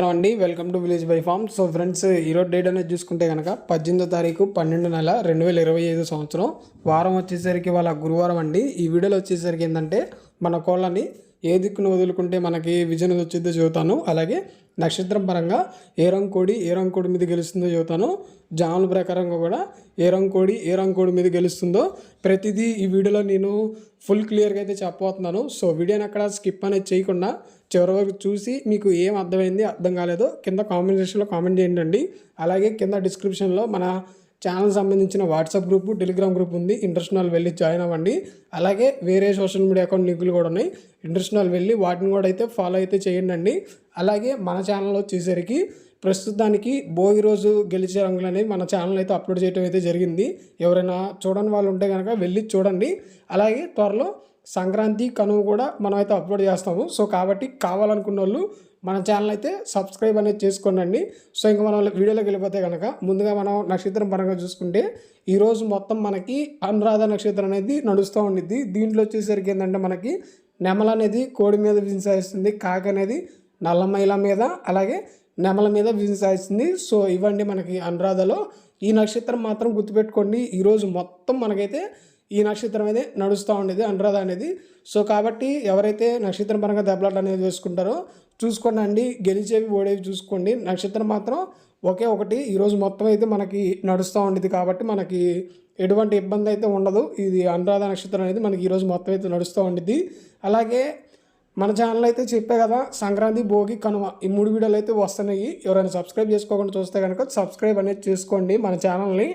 Hello అండి welcome to village by farm so friends ఈరోజు date అనేది చూసుకుంటే కనుక పద్దెనిమిదో తారీఖు పన్నెండు నెల రెండు వేల ఇరవై ఐదు సంవత్సరం. వారం వచ్చేసరికి వాళ్ళ గురువారం అండి. ఈ వీడియోలో వచ్చేసరికి ఏంటంటే మన కోళ్ళని ఏ దిక్కును వదులుకుంటే మనకి విజయం వచ్చిందో చెబుతాను అలాగే నక్షత్రం పరంగా ఏ రంగు కోడి ఏ రంగు కోడి మీద గెలుస్తుందో చెబుతాను జాముల ప్రకారంగా కూడా ఏ రంగు కోడి ఏ రంగు కోడి మీద గెలుస్తుందో ప్రతిదీ ఈ వీడియోలో నేను ఫుల్ క్లియర్గా అయితే చెప్పబోతున్నాను. సో వీడియోని అక్కడ స్కిప్ అనేది చేయకుండా చివరి వరకు చూసి మీకు ఏం అర్థమైంది అర్థం కాలేదో కింద కామెంట్ సెక్షన్లో కామెంట్ చేయండి. అలాగే కింద డిస్క్రిప్షన్లో మన ఛానల్ సంబంధించిన వాట్సాప్ గ్రూప్ టెలిగ్రామ్ గ్రూప్ ఉంది. ఇంట్రెస్ట్ వెళ్ళి జాయిన్ అవ్వండి. అలాగే వేరే సోషల్ మీడియా అకౌంట్ లింకులు కూడా ఉన్నాయి. ఇంట్రెస్ట్ వెళ్ళి వాటిని కూడా అయితే ఫాలో అయితే చేయండి అండి. అలాగే మన ఛానల్ వచ్చేసరికి ప్రస్తుతానికి భోగి రోజు గెలిచే రంగులు అనేవి మన ఛానల్ అయితే అప్లోడ్ చేయడం అయితే జరిగింది. ఎవరైనా చూడని వాళ్ళు ఉంటే కనుక వెళ్ళి చూడండి. అలాగే త్వరలో సంక్రాంతి కనువు కూడా మనం అయితే అప్లోడ్ చేస్తాము. సో కాబట్టి కావాలనుకున్న వాళ్ళు మన ఛానల్ అయితే సబ్స్క్రైబ్ అనేది చేసుకోనండి. సో ఇంకా మనం వీడియోలోకి వెళ్ళిపోతే కనుక ముందుగా మనం నక్షత్రం పరంగా చూసుకుంటే ఈరోజు మొత్తం మనకి అనురాధ నక్షత్రం అనేది నడుస్తూ ఉండిద్ది. దీంట్లో వచ్చేసరికి ఏంటంటే మనకి నెమల అనేది కోడి మీద విజయం కాకి అనేది నల్లమైల మీద అలాగే నెమల మీద విజయం సాధిస్తుంది సో ఇవ్వండి మనకి అనురాధలో. ఈ నక్షత్రం మాత్రం గుర్తుపెట్టుకోండి. ఈరోజు మొత్తం మనకైతే ఈ నక్షత్రం అనేది నడుస్తూ ఉండేది అనురాధ అనేది. సో కాబట్టి ఎవరైతే నక్షత్రం పరంగా దెబ్బలాట అనేది వేసుకుంటారో చూసుకోండి అండి. గెలిచేవి ఓడేవి చూసుకోండి. నక్షత్రం మాత్రం ఒకే ఒకటి. ఈరోజు మొత్తం అయితే మనకి నడుస్తూ ఉండేది కాబట్టి మనకి ఎటువంటి ఇబ్బంది అయితే ఉండదు. ఇది అనురాధ నక్షత్రం అనేది మనకి ఈరోజు మొత్తం అయితే నడుస్తూ ఉండిద్ది అలాగే మన ఛానల్ అయితే చెప్పే కదా సంక్రాంతి భోగి కనుమ ఈ మూడు వీడియోలు అయితే వస్తున్నాయి. ఎవరైనా సబ్స్క్రైబ్ చేసుకోకుండా చూస్తే కనుక సబ్స్క్రైబ్ అనేది చేసుకోండి మన ఛానల్ని.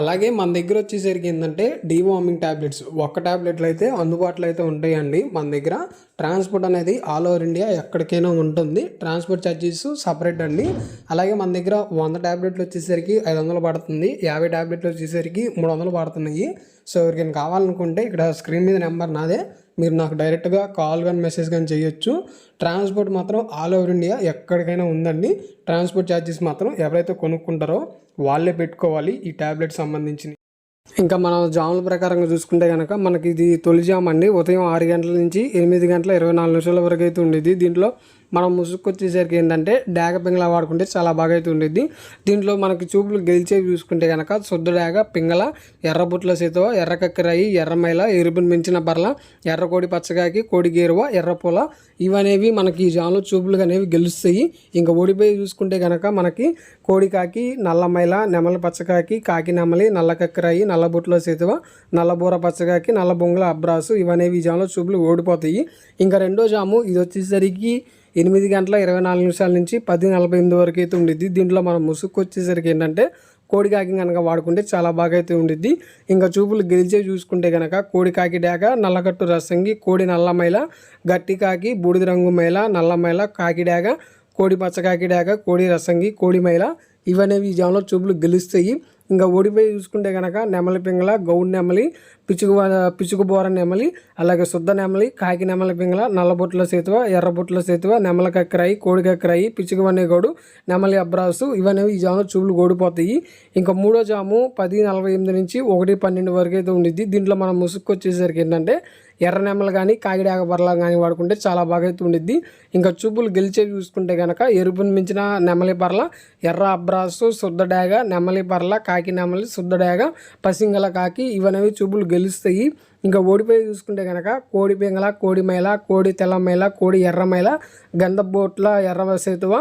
అలాగే మన దగ్గర వచ్చేసరికి ఏంటంటే డీవార్మింగ్ ట్యాబ్లెట్స్ ఒక్క ట్యాబ్లెట్లు అయితే అందుబాటులో అయితే ఉంటాయండి. మన దగ్గర ట్రాన్స్పోర్ట్ అనేది ఆల్ ఓవర్ ఇండియా ఎక్కడికైనా ఉంటుంది. ట్రాన్స్పోర్ట్ ఛార్జెస్ సపరేట్ అండి. అలాగే మన దగ్గర వంద ట్యాబ్లెట్లు వచ్చేసరికి ఐదు వందలు పడుతుంది. యాభై ట్యాబ్లెట్లు వచ్చేసరికి మూడు వందలు పడుతున్నాయి. సో ఎవరికైనా కావాలనుకుంటే ఇక్కడ స్క్రీన్ మీద నెంబర్ నాదే. మీరు నాకు డైరెక్ట్గా కాల్ కానీ మెసేజ్ కానీ చేయొచ్చు. ట్రాన్స్పోర్ట్ మాత్రం ఆల్ ఓవర్ ఇండియా ఎక్కడికైనా ఉందండి. ట్రాన్స్పోర్ట్ ఛార్జెస్ మాత్రం ఎవరైతే కొనుక్కుంటారో వాళ్ళే పెట్టుకోవాలి ఈ ట్యాబ్లెట్ సంబంధించి ఇంకా మనం జాముల ప్రకారంగా చూసుకుంటే కనుక మనకి ఇది తొలి జామ్ అండి. ఉదయం ఆరు గంటల నుంచి ఎనిమిది గంటల ఇరవై నాలుగు నిమిషాల వరకు అయితే ఉండేది. దీంట్లో మనం ముసుగు వచ్చేసరికి ఏంటంటే డాగ పింగళ వాడుకుంటే చాలా బాగా అయితే ఉండేది దీంట్లో మనకి చూపులు గెలిచేవి చూసుకుంటే కనుక శుద్ధ డాగ పింగళ ఎర్రబుట్ల సీతవ ఎర్ర కక్కిరాయి ఎర్రమైల ఎరుపుని మించిన బర్ల ఎర్ర కోడి పచ్చగాకి కోడి గేరువ ఎర్రపూల ఇవనేవి మనకి ఈ జాములు చూపులు అనేవి గెలుస్తాయి. ఇంకా ఓడిపోయి చూసుకుంటే కనుక మనకి కోడి కాకి నల్లమైల నెమలి పచ్చకాకి కాకి నెమలి నల్ల కక్కిరాయి నల్లబుట్ల సీతవ నల్లబూర పచ్చగాకి నల్ల బొంగుల అబ్రాసు ఇవనేవి ఈ జాములో చూపులు ఓడిపోతాయి. ఇంకా రెండో జాము ఇది వచ్చేసరికి ఎనిమిది గంటల ఇరవై నాలుగు నిమిషాల నుంచి పది నలభై ఎనిమిది వరకు అయితే ఉండిద్ది. దీంట్లో మనం ముసుగు వచ్చేసరికి ఏంటంటే కోడి కాకి కనుక వాడుకుంటే చాలా బాగా అయితే ఉండిద్ది. ఇంకా చూపులు గెలిచే చూసుకుంటే కనుక కోడి కాకి డాక నల్లగట్టు రసంగి కోడి నల్లమైల గట్టి కాకి బూడిద రంగు మైల నల్లమైల కాకి డాగ కోడి పచ్చకాకి డాక కోడి రసంగి కోడి మైల ఇవనేవి ఈ జాములో చూపులు గెలుస్తాయి. ఇంకా ఓడిపోయి చూసుకుంటే కనుక నెమలి పింగళ గౌడ్ నెమలి పిచుకు పిచుకు బోర నెమలి అలాగే శుద్ధ నెమలి కాకి నెమలి పింగళ నల్లబొట్ల సేతువ ఎర్రబొట్ల సేతువ నెమల కక్కరాయి కోడి కక్కరాయి పిచుకు గౌడు నెమలి అబ్రాసు ఇవనేవి ఈ జాములో చూపులు గోడిపోతాయి. ఇంకా మూడో జాము పది నలభై ఎనిమిది నుంచి ఒకటి పన్నెండు వరకు అయితే ఉండిద్ది. దీంట్లో మనం ముసుక్కు వచ్చేసరికి ఏంటంటే ఎర్ర నెమ్మలు కానీ కాకిడాక బర్ల కానీ వాడుకుంటే చాలా బాగా అయితే ఉండిద్ది ఇంకా చూపులు గెలిచేవి చూసుకుంటే కనుక ఎరుపుని మించిన నెమలి పర్ల ఎర్ర అబ్రాసు శుద్ధ డాగ నెమలి పర్ల కాకి నెమలి శుద్ధ డాగ పసింగల కాకి ఇవనేవి చూపులు గెలుస్తాయి. ఇంకా ఓడిపోయి చూసుకుంటే కనుక కోడి పింగళ కోడి మైల కోడి తెల్లమైల కోడి ఎర్రమైల గంధబూట్ల ఎర్ర సేతువ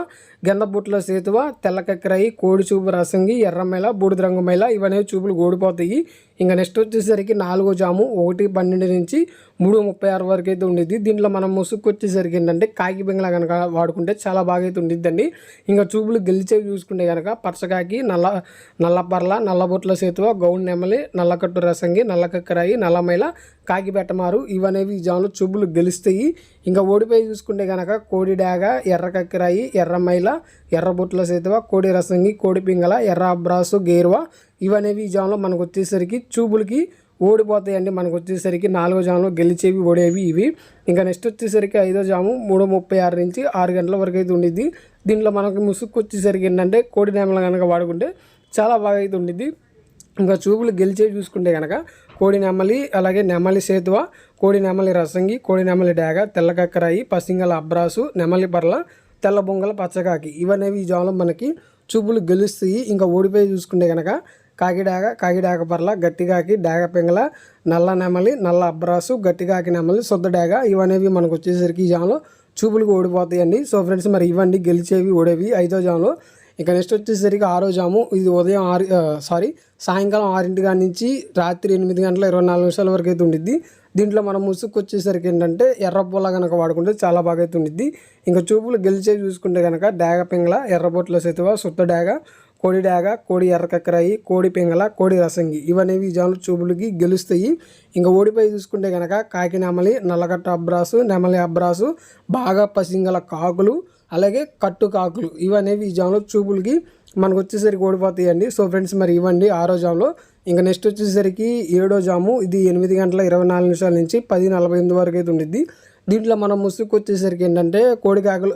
గంధబూట్ల సేతువ తెల్లకక్కరాయి కోడి చూపు రసంగి ఎర్రమైల బూడిద రంగు మైల ఇవనేవి చూపులు ఓడిపోతాయి. ఇంకా నెక్స్ట్ వచ్చేసరికి నాలుగో జాము ఒకటి పన్నెండు నుంచి మూడు ముప్పై ఆరు వరకు అయితే ఉండేది దీంట్లో మనం ముసుగు వచ్చేసరికి ఏంటంటే కాకి పింగళ కనుక వాడుకుంటే చాలా బాగా అయితే ఉండిద్దండి. ఇంకా చూపులు గెలిచేవి చూసుకుంటే కనుక పచ్చకాకి నల్ల నల్లపర్ల నల్లబొట్ల సేతువ గౌన్ నెమలి నల్లకట్టు రసంగి నల్లకక్కరాయి నల్లమైల కాకిబెట్టమారు ఇవనేవి ఈ జాములో చూపులు గెలుస్తాయి. ఇంకా ఓడిపోయి చూసుకుంటే కనుక కోడి డాగ ఎర్ర కక్కిరాయి ఎర్రమైల ఎర్రబొట్ల సేతువ కోడి రసంగి కోడి పింగళ ఎర్ర అబ్రాసు గేరువ ఇవనేవి ఈ జాములో మనకు వచ్చేసరికి చూపులకి ఓడిపోతాయండి. మనకు వచ్చేసరికి నాలుగో జాములో గెలిచేవి ఓడేవి ఇవి. ఇంకా నెక్స్ట్ వచ్చేసరికి ఐదో జాము మూడు ముప్పై ఆరు నుంచి ఆరు గంటల వరకు అయితే ఉండిద్ది. దీంట్లో మనకు ముసుగు వచ్చేసరికి ఏంటంటే కోడి నేమలు కనుక వాడుకుంటే చాలా బాగా అయితే ఉండిద్ది. ఇంకా చూపులు గెలిచేవి చూసుకుంటే కనుక కోడి నెమలి అలాగే నెమలి సేతువ కోడి నెమలి రసంగి కోడి నెమలి డాగ తెల్లకక్కరాయి పసింగల అబ్రాసు నెమలి పర్ల తెల్ల బొంగల పచ్చకాకి ఇవనేవి ఈ జాములో మనకి చూపులు గెలుస్తాయి. ఇంకా ఓడిపోయి చూసుకుంటే కనుక కాకిడాగ కాకిడాగ పర్ల గట్టిగాకి డాగ పింగల నల్ల నెమలి నల్ల అబ్రాసు గట్టిగాకి నెమలి సొద్ద డేగ ఇవనేవి మనకు వచ్చేసరికి ఈ జాములో చూపులకు ఓడిపోతాయండి. సో ఫ్రెండ్స్ మరి ఇవన్నీ గెలిచేవి ఓడేవి ఐదో జాములో ఇక నెక్స్ట్ వచ్చేసరికి ఆరో జాము. ఇది ఉదయం ఆరు సారీ సాయంకాలం ఆరింటి కాడి నుంచి రాత్రి ఎనిమిది గంటల ఇరవై నాలుగు నిమిషాల వరకు అయితే ఉండిద్ది. దీంట్లో మనం ముసుగు వచ్చేసరికి ఏంటంటే ఎర్ర కనుక వాడుకుంటే చాలా బాగా అయితే ఉండిద్ది. ఇంకా చూపులు గెలిచే చూసుకుంటే కనుక డాగ పింగళ ఎర్రబొట్ల సేతువ సుత్త డాగ కోడి డాగ కోడి ఎర్రకక్కరాయి కోడి పింగళ కోడి రసంగి ఇవనేవి ఈ జాములు చూపులకి గెలుస్తాయి. ఇంకా ఓడిపోయి చూసుకుంటే కనుక కాకి నెమలి నల్లగట్ట అబ్రాసు నెమలి అబ్రాసు బాగా పసింగల కాకులు అలాగే కట్టు కాకులు ఇవనేవి ఈ జాములో చూపులకి మనకు వచ్చేసరికి ఓడిపోతాయండి. సో ఫ్రెండ్స్ మరి ఇవ్వండి ఆరో జాములో ఇంకా నెక్స్ట్ వచ్చేసరికి ఏడో జాము. ఇది ఎనిమిది గంటల ఇరవై నాలుగు నిమిషాల నుంచి పది నలభై ఎనిమిది వరకు అయితే ఉండిద్ది. దీంట్లో మనం ముసుగు వచ్చేసరికి ఏంటంటే కోడి కాకులు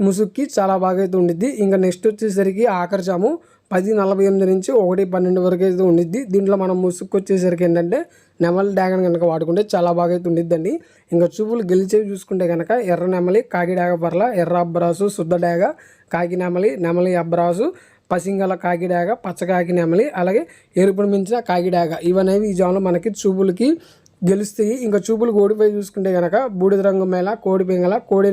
ముసుక్కి చాలా బాగా అయితే ఉండిద్ది. ఇంకా నెక్స్ట్ వచ్చేసరికి ఆఖరి జాము పది నలభై ఎనిమిది నుంచి ఒకటి పన్నెండు వరకు అయితే ఉండిద్ది. దీంట్లో మనం ముసుక్కు వచ్చేసరికి ఏంటంటే నెమలి డ్యాగన్ కనుక వాడుకుంటే చాలా బాగా అయితే ఉండిద్దండి. ఇంకా చూపులు గెలిచేవి చూసుకుంటే కనుక ఎర్ర నెమలి కాకి డాగ పర్ల ఎర్ర అబ్బరాసు శుద్ధ డాగ కాకి నెమలి నెమలి అబ్బరాసు పసింగల కాకిడాగ పచ్చకాకి నెమలి అలాగే ఎరుపును మించిన కాకిడాగ ఇవనేవి ఈ జాములు మనకి చూపులకి గెలుస్తాయి ఇంకా చూపులు ఓడిపోయి చూసుకుంటే కనుక బూడిద రంగు మేళ కోడి పింగళ కోడి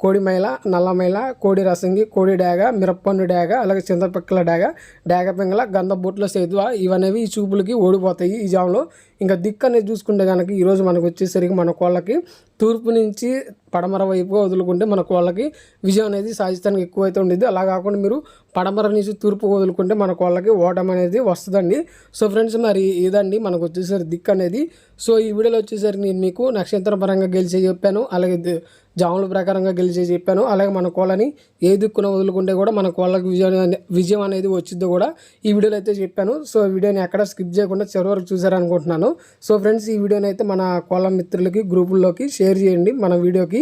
కోడి మైల నల్ల మైల కోడి రసంగి కోడి డాగ మిరప్పండు డాగ అలాగే చింతపిక్కల డాగ డాగ పింగళ గంధ బూట్ల సేతువ ఇవనేవి ఈ చూపులకి ఓడిపోతాయి ఈ జాములో ఇంకా దిక్కు అనేది చూసుకుంటే కనుక ఈరోజు మనకు వచ్చేసరికి మన కోళ్ళకి తూర్పు నుంచి పడమర వైపుగా వదులుకుంటే మన కోళ్ళకి విజయం అనేది సాధిస్తానికి ఎక్కువైతే ఉండేది. అలా కాకుండా మీరు పడమర నుంచి తూర్పు వదులుకుంటే మన కోళ్ళకి ఓటం అనేది వస్తుందండి. సో ఫ్రెండ్స్ మరి ఇదండి మనకు వచ్చేసరికి దిక్కు అనేది. సో ఈ వీడియోలో వచ్చేసరికి నేను మీకు నక్షత్ర పరంగా గెలిచి చెప్పాను. అలాగే జాముల ప్రకారంగా గెలిచి చెప్పాను. అలాగే మన కోళ్ళని ఏ దిక్కున వదులుకుంటే కూడా మన కోళ్ళకి విజయం విజయం అనేది వచ్చిందో కూడా ఈ వీడియోలో అయితే చెప్పాను. సో వీడియోని ఎక్కడ స్కిప్ చేయకుండా చివరి వరకు చూసారనుకుంటున్నాను. సో ఫ్రెండ్స్ ఈ వీడియోని అయితే మన కోళ్ళ మిత్రులకి గ్రూపుల్లోకి షేర్ చేయండి. మన వీడియోకి